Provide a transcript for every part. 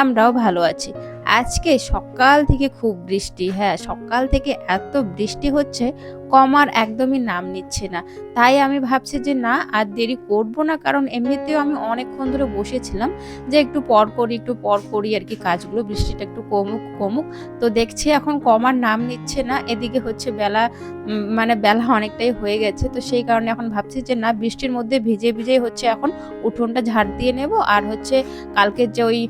আমরাও ভালো আছি। আজকে সকাল থেকে খুব বৃষ্টি হ্যাঁ সকাল থেকে এত বৃষ্টি হচ্ছে কমার একদমই নাম নিচ্ছে না। তাই আমি ভাবছি যে না, আর দেরি করব না, কারণ এমনিতেও আমি অনেকক্ষণ ধরে বসেছিলাম যে একটু পর করি, একটু পর করি আর কি, কাজগুলো বৃষ্টিটা একটু কমুক কমুক। তো দেখছি এখন কমার নাম নিচ্ছে না, এদিকে হচ্ছে বেলা মানে বেলা অনেকটাই হয়ে গেছে, তো সেই কারণে এখন ভাবছি যে না, বৃষ্টির মধ্যে ভিজে ভিজে হচ্ছে এখন উঠোনটা ঝাড় দিয়ে নেব, আর হচ্ছে কালকের যে ওই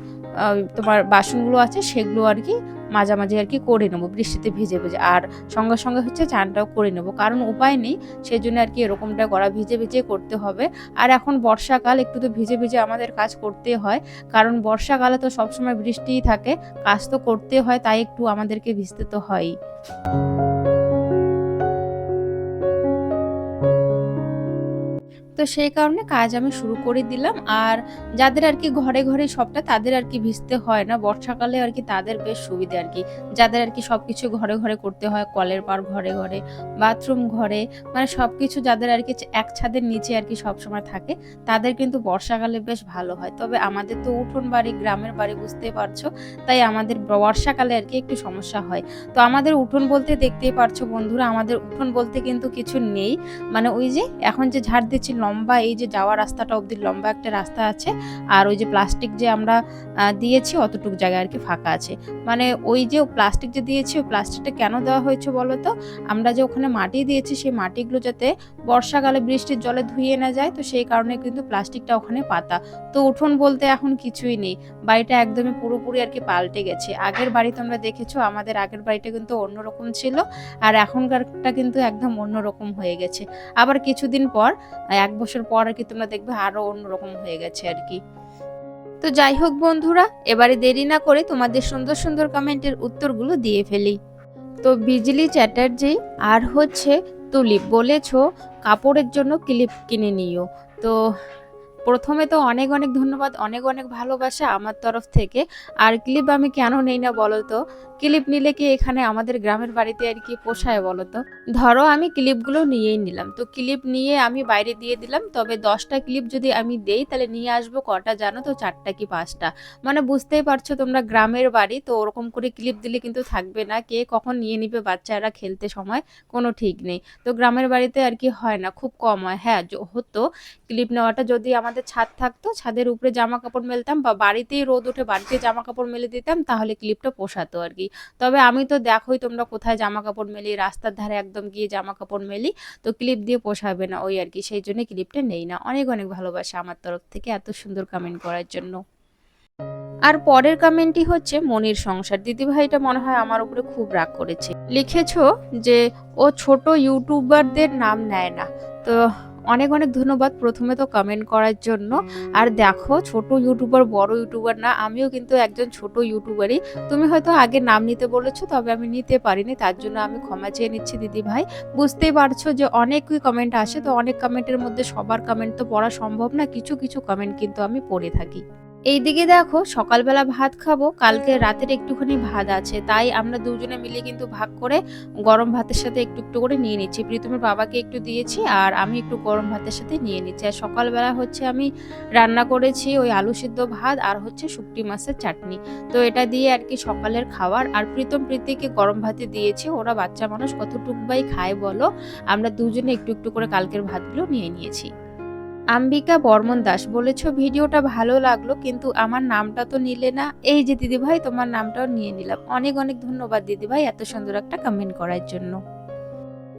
তোমার বাসনগুলো আছে, সেগুলো আর কি মাঝামাঝি আর কি করে নেব, বৃষ্টিতে ভিজে ভিজে। আর সঙ্গে সঙ্গে হচ্ছে চানটাও করে নেব, কারণ উপায় নেই সেই জন্য আর কি এরকমটা করা ভিজে ভিজে করতে হবে। আর এখন বর্ষাকাল, একটু তো ভিজে ভিজে আমাদের কাজ করতে হয়, কারণ বর্ষাকালে তো সবসময় বৃষ্টিই থাকে, কাজ তো করতে হয়, তাই একটু আমাদেরকে ভিজতে তো হয়ই। তো সেই কারণে কাজ আমি শুরু করে দিলাম। আর যাদের আর কি ঘরে ঘরে সবটা তাদের আর কি ভিজতে হয় না। বর্ষাকালে আর কি তাদের বেশ সুবিধা আর কি। যাদের আর কি সব কিছু ঘরে ঘরে করতে হয়, কলের পার ঘরে ঘরে, বাথরুম ঘরে মানে সব কিছু যাদের আর কি এক ছাদের নিচে আর কি সবসময় থাকে, তাদের কিন্তু বর্ষাকালে বেশ ভালো হয়। তবে আমাদের তো উঠোন বাড়ি, গ্রামের বাড়ি বুঝতেই পারছ, তাই আমাদের বর্ষাকালে আর কি একটু সমস্যা হয়। তো আমাদের উঠোন বলতে দেখতেই পারছ বন্ধুরা, আমাদের উঠোন বলতে কিন্তু কিছু নেই। মানে ওই যে এখন যে ঝাড় দিচ্ছি লম্বা, এই যে যাওয়া রাস্তাটা অবধি লম্বা একটা রাস্তা আছে, আর ওই যে প্লাস্টিক যে আমরা দিয়েছি অতটুকু জায়গায় আর কি ফাঁকা আছে। মানে ওই যে প্লাস্টিক যে দিয়েছি ওই প্লাস্টিকটা কেন দেওয়া হয়েছে বলো তো? আমরা যে ওখানে মাটি দিয়েছি, সেই মাটিগুলো যাতে বর্ষাকালে বৃষ্টির জলে ধুয়ে না যায়, তো সেই কারণে কিন্তু প্লাস্টিকটা ওখানে পাতা। তো উঠোন বলতে এখন কিছুই নেই। বাড়িটা একদমই পুরোপুরি আর কি পাল্টে গেছে। আগের বাড়ি তোমরা দেখেছ, আমাদের আগের বাড়িটা কিন্তু অন্যরকম ছিল, আর এখনকারটা কিন্তু একদম অন্যরকম হয়ে গেছে। আবার কিছুদিন পর, এক বছর পর আর কি তোমরা দেখবে আরও অন্যরকম হয়ে গেছে আর কি। তো যাই হোক বন্ধুরা, এবারে দেরি না করে তোমাদের সুন্দর সুন্দর কমেন্টের উত্তরগুলো দিয়ে ফেলি। তো বিজলি চ্যাটার্জি, আর হচ্ছে তুলিপ বলেছ কাপড়ের জন্য ক্লিপ কিনে নিও। তো প্রথমে তো অনেক অনেক ধন্যবাদ, অনেক অনেক ভালোবাসা আমার তরফ থেকে। আর ক্লিপ আমি কেন নেই না বলো তো? ক্লিপ নিলে কি এখানে আমাদের গ্রামের বাড়িতে আর কি পোষায় বলো তো? ধরো আমি ক্লিপগুলো নিয়েই নিলাম। তো ক্লিপ নিয়ে আমি বাইরে দিয়ে দিলাম, তবে দশটা ক্লিপ যদি আমি দেই তাহলে নিয়ে আসব কটা জানো তো? চারটা কি পাঁচটা? মানে বুঝতেই পারছ তোমরা গ্রামের বাড়ি, তো ওরকম করে ক্লিপ দিলে কিন্তু থাকবে না। কে কখন নিয়ে নিবে বাচ্চারা খেলতে সময়? কোনো ঠিক নেই। তো গ্রামের বাড়িতে আর কি হয় না, খুব কম হয়। হ্যাঁ হতো। ক্লিপ নেওয়াটা যদি আমাদের ছাদ থাকতো, ছাদের উপরে জামা কাপড় মেলতাম বা বাড়িতেই রোদ উঠে বাড়িতে জামা কাপড় মেলে দিতাম, তাহলে ক্লিপটা পোষাতো আর কি। তবে আমি তো দেখোই তোমরা কোথায় জামা কাপড় মেলি, রাস্তার ধারে একদম গিয়ে জামা কাপড় মেলি, তো ক্লিপ দিয়ে পোষাবে না ওই আর কি, সেই জন্য ক্লিপটা নেই না। অনেক অনেক ভালোবাসা আমার তরফ থেকে এত সুন্দর কমেন্ট করার জন্য। আর পরের কমেন্টটি হচ্ছে মনির সংসার। দিদিভাইটা মনে হয় আমার উপরে খুব রাগ করেছে। লিখেছো যে, ও ছোট ইউটিউবারদের নাম নেয় না। তো অনেক অনেক ধন্যবাদ প্রথমে তো কমেন্ট করার জন্য। আর দেখো, ছোট ইউটিউবার বড় ইউটিউবার না, আমিও কিন্তু একজন ছোট ইউটিউবারই তুমি হয়তো আগে নাম নিতে বলেছ, তবে আমি নিতে পারিনি, তার জন্য আমি ক্ষমা চেয়ে নিচ্ছি দিদি ভাই। বুঝতেই পারছ যে অনেকই কমেন্ট আসে, তো অনেক কমেন্টের মধ্যে সবার কমেন্ট তো পড়া সম্ভব না, কিছু কিছু কমেন্ট কিন্তু আমি পড়ে থাকি। এইদিকে দেখো, সকালবেলা ভাত খাব, কালকে রাতের একটুখানি ভাত আছে। তাই আমরা দুজনে মিলে কিন্তু ভাগ করে গরম ভাতের সাথে একটু একটু করে নিয়ে নিচ্ছি। প্রীতমের বাবাকে একটু দিয়েছি আর আমি একটু গরম ভাতের সাথে নিয়ে নিচ্ছি। আর সকালবেলা হচ্ছে আমি রান্না করেছি ওই আলু সিদ্ধ ভাত আর হচ্ছে শুকটি মাছের চাটনি। তো এটা দিয়ে আর কি সকালের খাবার আর প্রীতম প্রীতিকে গরম ভাতে দিয়েছি, ওরা বাচ্চা মানুষ কতটুক বাই খায় বলো। আমরা দুজনে একটু একটু করে কালকের ভাতগুলো নিয়ে নিয়েছি। আম্বিকা বর্মন দাস বলেছ, ভিডিওটা ভালো লাগল, কিন্তু আমার নামটা তো নিলে না। এই যে দিদিভাই, তোমার নামটাও নিয়ে নিলাম। অনেক অনেক ধন্যবাদ দিদিভাই, এত সুন্দর একটা কমেন্ট করার জন্য।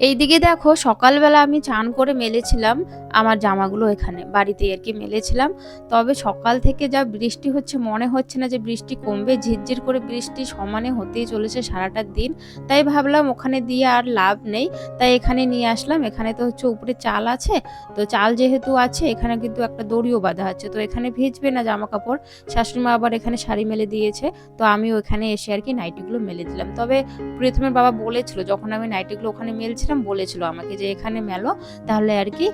এইদিকে দেখো, সকালবেলা আমি চান করে মেলেছিলাম আমার জামাগুলো এখানে বাড়িতে আর কি মেলেছিলাম। তবে সকাল থেকে যা বৃষ্টি হচ্ছে, মনে হচ্ছে না যে বৃষ্টি কমবে, ঝিরঝির করে বৃষ্টি সমানে হতেই চলেছে সারাটা দিন। তাই ভাবলাম ওখানে দিয়ে আর লাভ নেই, তাই এখানে নিয়ে আসলাম। এখানে তো হচ্ছে উপরে চাল আছে, তো চাল যেহেতু আছে, এখানে কিন্তু একটা দড়িও বাঁধা আছে, তো এখানে ভিজবে না জামা কাপড় শাশুড়ি মা আবার এখানে শাড়ি মেলে দিয়েছে, তো আমি ওখানে এসে আর কি নাইটিগুলো মেলে দিলাম। তবে প্রথমে বাবা বলেছিল, যখন আমি নাইটিগুলো ওখানে মেলছিলাম দিয়েছিলাম বলেছিল আমাকে যে এখানে মেলো, তাহলে আর কি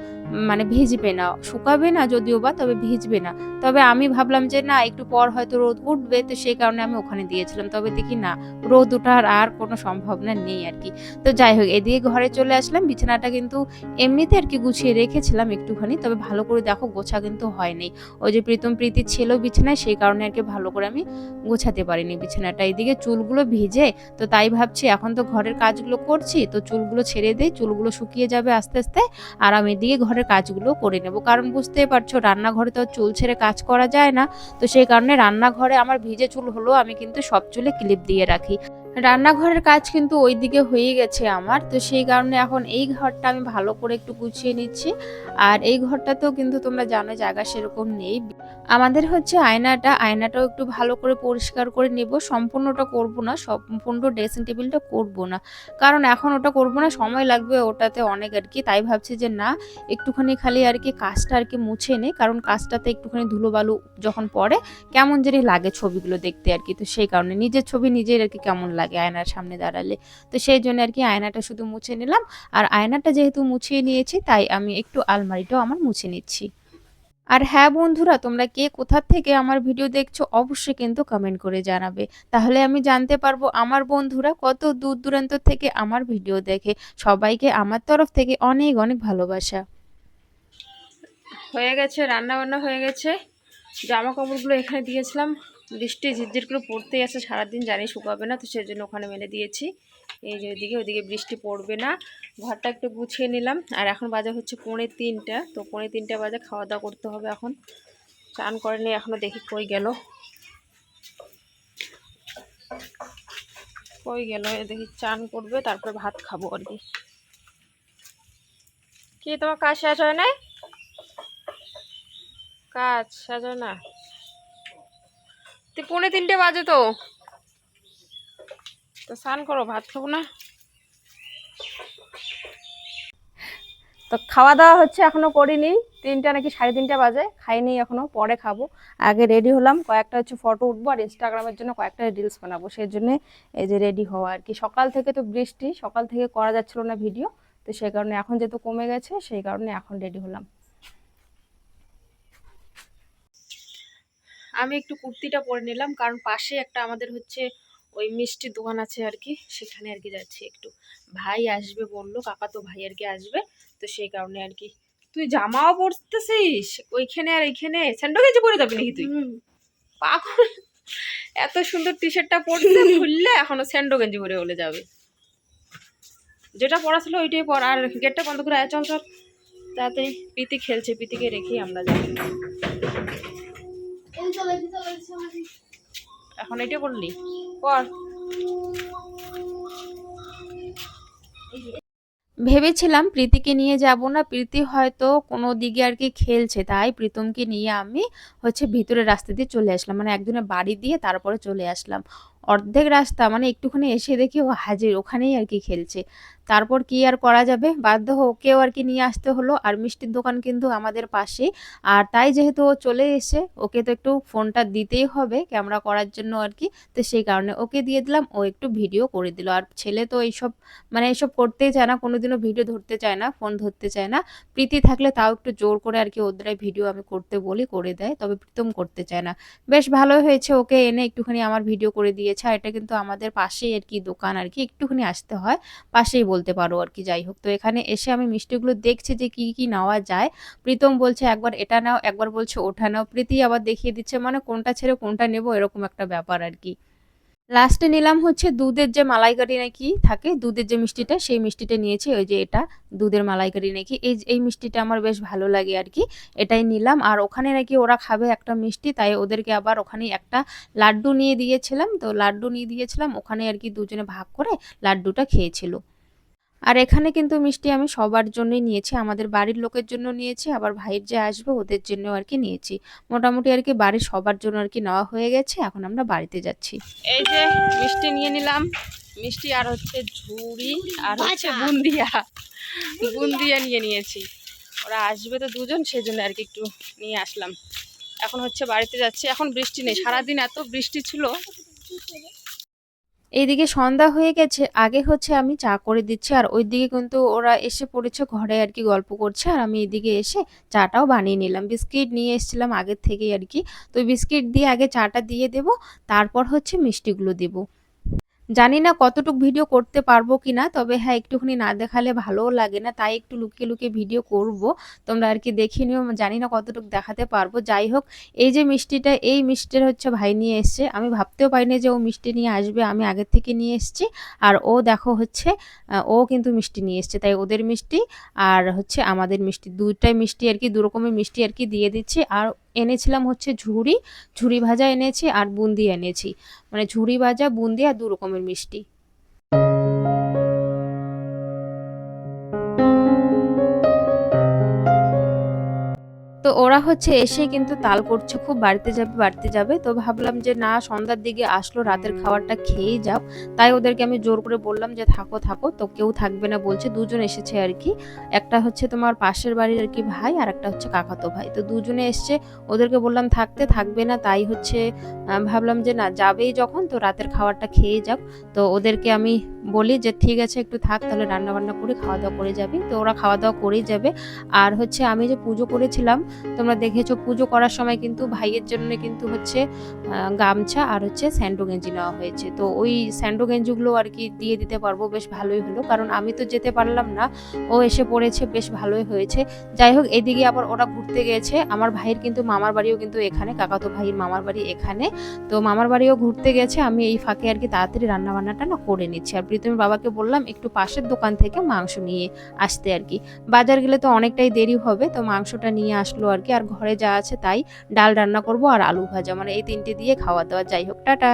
মানে ভিজবে না, শুকাবে না যদিও বা, তবে ভিজবে না। তবে আমি ভাবলাম যে না, একটু পর হয়তো রোদ উঠবে, তো সেই কারণে আমি ওখানে দিয়েছিলাম। তবে দেখি না, রোদ ওঠার আর কোনো সম্ভাবনা নেই আর কি। তো যাই হোক, এদিকে ঘরে চলে আসলাম, বিছানাটা কিন্তু এমনিতে আর কি গুছিয়ে রেখেছিলাম একটুখানি, তবে ভালো করে দেখো গোছা কিন্তু হয়নি। ওই যে প্রীতম প্রীতি ছিল বিছানায় সেই কারণে আর কি ভালো করে আমি গোছাতে পারিনি বিছানাটা। এদিকে চুলগুলো ভিজে, তো তাই ভাবছি, এখন তো ঘরের কাজগুলো করছি, তো চুলগুলো ছেড়ে দিই চুলগুলো শুকিয়ে যাবে আস্তে আস্তে আর আমি এদিকে ঘরের কাজগুলো করে নেব। কারণ বুঝতেই পারছ, রান্নাঘরে তো চুল ছেড়ে কাজ করা যায় না। তো সেই কারণে রান্নাঘরে আমার ভিজে চুল হলেও আমি কিন্তু সব চুলে ক্লিপ দিয়ে রাখি। রান্নাঘরের কাজ কিন্তু ওই দিকে হয়ে গেছে আমার। তো সেই কারণে এখন এই ঘরটা আমি ভালো করে একটু গুছিয়ে নিচ্ছি। আর এই ঘরটাতেও কিন্তু তোমরা জানো জায়গা সেরকম নেই। আমাদের হচ্ছে আয়নাটা, আয়নাটাও একটু ভালো করে পরিষ্কার করে নেব। সম্পূর্ণটা করব না, সম্পূর্ণ ড্রেসিং টেবিলটা করব না। কারণ এখন ওটা করব না, সময় লাগবে ওটাতে অনেক আর কি। তাই ভাবছি যে না, একটুখানি খালি আর কি কাজটা আর কি মুছে নেই। কারণ কাজটাতে একটুখানি ধুলোবালু যখন পড়ে, কেমন জানি লাগে ছবিগুলো দেখতে আর কি। তো সেই কারণে নিজের ছবি নিজের আর কি কেমন লাগে। আয়নার সামনে দাঁড়ালে। তো সেই জন্য আর কি আয়নাটা শুধু মুছে নিলাম। আর আয়নাটা যেহেতু মুছিয়ে নিয়েছি, তাই আমি একটু আলমারিটাও আমার মুছে নিচ্ছি। আর হ্যাঁ বন্ধুরা, তোমরা কে কোথা থেকে আমার ভিডিও দেখছ অবশ্যই কিন্তু কমেন্ট করে জানাবে। তাহলে আমি জানতে পারব আমার বন্ধুরা কত দূর দূরান্ত থেকে আমার ভিডিও দেখে। সবাইকে আমার তরফ থেকে অনেক অনেক ভালোবাসা। হয়ে গেছে রান্না বান্না হয়ে গেছে। জামা কাপড়গুলো এখানে দিয়েছিলাম। বৃষ্টি ঝিরঝির করে পড়তেই আছে সারাদিন জানি শুকাবে না, তো সেই জন্য ওখানে মেলে দিয়েছি। এই যে ওইদিকে ওইদিকে বৃষ্টি পড়বে না। ঘরটা একটু গুছিয়ে নিলাম। আর এখন বাজে হচ্ছে পৌনে তিনটা। তো পৌনে তিনটা বাজে খাওয়া দাওয়া করতে হবে এখন। চান করেনি এখনও দেখি কই গেল। কই গেল? দেখি চান করবে, তারপরে ভাত খাব আর কি। কি, তোমার কাজ শেষ হয় নাই? কাজ শেষ হয় না? তো পৌনে তিনটে বাজে তো। তো স্নান করো, ভাত খাব না। তো খাওয়া দাওয়া হচ্ছে এখনও করিনি, তিনটা নাকি সাড়ে তিনটা বাজে, খাইনি এখনও, পরে খাব। আগে রেডি হলাম, কয়েকটা হচ্ছে ফটো উঠবো, আর ইনস্টাগ্রামের জন্য কয়েকটা রিলস বানাবো, সেই জন্য এই যে রেডি হওয়া আর কি। সকাল থেকে তো বৃষ্টি, সকাল থেকে করা যাচ্ছিল না ভিডিও তো সেই কারণে এখন যেহেতু কমে গেছে, সেই কারণে এখন রেডি হলাম। আমি একটু কুর্তিটা পরে নিলাম কারণ পাশে একটা আমাদের হচ্ছে ওই মিষ্টির দোকান আছে আর কি সেখানে আর কি যাচ্ছি একটু। ভাই আসবে বলল কাকা তো ভাই আর কি আসবে তো সেই কারণে আর কি। তুই জামাও পরতেছিস? ওইখানে আর এইখানে? স্যান্ডো গেঞ্জি পরে যাবি নাকি তুই? পাগল। এত সুন্দর টি শার্টটা পরতে খুললে এখনও স্যান্ডো গেঞ্জি পরে বলে যাবে। যেটা পড়া ছিল ওইটাই পর। আর গেটটা বন্ধ করে আয় চল চল। তাতে প্রীতি খেলছে প্রীতিকে রেখেই আমরা যাই এখন এটা করলি? কর। ভেবেছিলাম প্রীতিকে নিয়ে যাব না প্রীতি হয়তো কোনো দিকে আর কি খেলছে তাই প্রীতমকে নিয়ে আমি হচ্ছে ভিতরে রাস্তা দিয়ে চলে আসলাম মানে একজনের বাড়ি দিয়ে তারপরে চলে আসলাম। অর্ধেক রাস্তা মানে একটুখানি এসে দেখি ও হাজির, ওখানেই আর কি খেলছে। তারপর কি আর করা যাবে? বাধ্য ওকেও আর কি নিয়ে আসতে হলো। আর মিষ্টির দোকান কিন্তু আমাদের পাশেই। আর তাই যেহেতু ও চলে এসে ওকে তো একটু ফোনটা দিতেই হবে ক্যামেরা করার জন্য আর কি। তো সেই কারণে ওকে দিয়ে দিলাম, ও একটু ভিডিও করে দিল। আর ছেলে তো এইসব মানে এইসব করতেই চায় না, কোনোদিনও ভিডিও ধরতে চায় না, ফোন ধরতে চায় না। প্রীতি থাকলে তাও একটু জোর করে আর কি ওদের ভিডিও আমি করতে বলি, করে দেয়, তবে প্রীতম করতে চায় না। বেশ ভালো হয়েছে ওকে এনে একটুখানি আমার ভিডিও করে আর এটা কিন্তু আমাদের পাশেই আর কি দোকান আর কি, একটুখানি আসতে হয়, পাশেই বলতে পারো আর কি, যাই হোক। তো এখানে এসে আমি মিষ্টিগুলো দেখছি যে কি কি নেওয়া যায়। প্রীতম বলছে, একবার এটা নাও, একবার বলছে ওঠা নাও। প্রীতি আবার দেখিয়ে দিচ্ছে মানে কোনটা ছেড়ে কোনটা নেব? এরকম একটা ব্যাপার আর কি। লাস্টে নিলাম হচ্ছে দুধের যে মালাইকারি নাকি থাকে, দুধের যে মিষ্টিটা, সেই মিষ্টিটা নিয়েছি, ওই যে এটা, দুধের মালাইকারি নাকি। এই এই মিষ্টিটা আমার বেশ ভালো লাগে আর কি, এটাই নিলাম। আর ওখানে নাকি ওরা খাবে একটা মিষ্টি, তাই ওদেরকে আবার ওখানে একটা লাড্ডু নিয়ে দিয়েছিলাম। তো লাড্ডু নিয়ে দিয়েছিলাম, ওখানে আর কি দুজনে ভাগ করে লাড্ডুটা খেয়েছিল। আর এখানে কিন্তু মিষ্টি আমি সবার জন্যই নিয়েছি আমাদের বাড়ির লোকের জন্য নিয়েছি আবার ভাইয়ের যে আসবে ওদের জন্য আর কি নিয়েছি। মোটামুটি আর কি বাড়ির সবার জন্য আর কি নেওয়া হয়ে গেছে এখন আমরা বাড়িতে যাচ্ছি। এই যে মিষ্টি নিয়ে নিলাম মিষ্টি আর হচ্ছে ঝুড়ি আর হচ্ছে বুন্দিয়া। বুন্দিয়া নিয়ে নিয়েছি। ওরা আসবে তো দুজন সেই জন্য আর কি একটু নিয়ে আসলাম। এখন হচ্ছে বাড়িতে যাচ্ছি এখন বৃষ্টি নেই সারাদিন এত বৃষ্টি ছিল। এইদিকে সন্ধ্যা হয়ে গেছে। আগে হচ্ছে আমি চা করে দিচ্ছি। আর ওই দিকে কিন্তু ওরা এসে পড়েছে ঘরে আর কি গল্প করছে। আর আমি এদিকে এসে চাটাও বানিয়ে নিলাম। বিস্কিট নিয়ে এসেছিলাম আগের থেকেই আর কি তো বিস্কিট দিয়ে আগে চাটা দিয়ে দেব। তারপর হচ্ছে মিষ্টিগুলো দেব। জানি না কতটুক ভিডিও করতে পারব কি না তবে হ্যাঁ একটুখানি না দেখালে ভালোও লাগে না, তাই একটু লুকিয়ে লুকিয়ে ভিডিও করব। তোমরা আর কি দেখে নিও জানি না কতটুক দেখাতে পারব। যাই হোক, এই যে মিষ্টিটা, এই মিষ্টির হচ্ছে ভাই নিয়ে এসছে। আমি ভাবতেও পারিনি যে ও মিষ্টি নিয়ে আসবে, আমি আগের থেকে নিয়ে এসছি। আর ও দেখো হচ্ছে ও কিন্তু মিষ্টি নিয়ে এসছে, তাই ওদের মিষ্টি আর হচ্ছে আমাদের মিষ্টি। দুইটাই মিষ্টি আর কি দু রকমের মিষ্টি আর কি দিয়ে দিচ্ছি। আর এনেছিলাম হচ্ছে ঝুড়ি ঝুড়ি ভাজা এনেছি আর বুন্দি এনেছি। মানে ঝুড়ি ভাজা, বুন্দি আর দু রকমের মিষ্টি। তো ওরা হচ্ছে এসে কিন্তু তাল করছে, খুব বাড়িতে যাবে বাড়িতে যাবে। তো ভাবলাম যে না, সন্ধ্যার দিকে আসলো, রাতের খাবারটা খেয়েই যাও। তাই ওদেরকে আমি জোর করে বললাম যে থাকো থাকো। তো কেউ থাকবে না বলছে, দুজন এসেছে আর কি। একটা হচ্ছে তোমার পাশের বাড়ির আর কি ভাই, আর একটা হচ্ছে কাকাতো ভাই। তো দুজনে এসছে, ওদেরকে বললাম থাকতে থাকবে না, তাই হচ্ছে ভাবলাম যে না, যাবেই যখন, তো রাতের খাবারটা খেয়ে যাক। তো ওদেরকে আমি বলি যে ঠিক আছে, একটু থাক, তাহলে রান্না বান্না করে খাওয়া দাওয়া করে যাবি। তো ওরা খাওয়া দাওয়া করেই যাবে। আর হচ্ছে আমি যে পুজো করেছিলাম তোমরা দেখেছ পুজো করার সময় কিন্তু ভাইয়ের জন্য কিন্তু হচ্ছে গামছা আর হচ্ছে স্যান্ডো গেঞ্জি নেওয়া হয়েছে। তো ওই স্যান্ডো গেঞ্জিগুলো আর কি দিয়ে দিতে পারব, বেশ ভালোই হলো। কারণ আমি তো যেতে পারলাম না, ও এসে পড়েছে, বেশ ভালোই হয়েছে। যাই হোক, এদিকে আবার ওরা ঘুরতে গেছে। আমার ভাইয়ের কিন্তু মামার বাড়িও কিন্তু এখানে, কাকাতো ভাইয়ের মামার বাড়ি এখানে। তো মামার বাড়িও ঘুরতে গেছে। আমি এই ফাঁকে আর কি তাড়াতাড়ি রান্না বান্নাটা না করে নিচ্ছি। আর প্রীতমের বাবাকে বললাম, একটু পাশের দোকান থেকে মাংস নিয়ে আসতে আর কি। বাজার গেলে তো অনেকটাই দেরি হবে, তো মাংসটা নিয়ে আসলো আর কি। আর ঘরে যা আছে তাই ডাল রান্না করব আর আলু ভাজা। মানে এই তিনটে দিয়ে খাওয়া দাওয়া। যাই হোক, টাটা।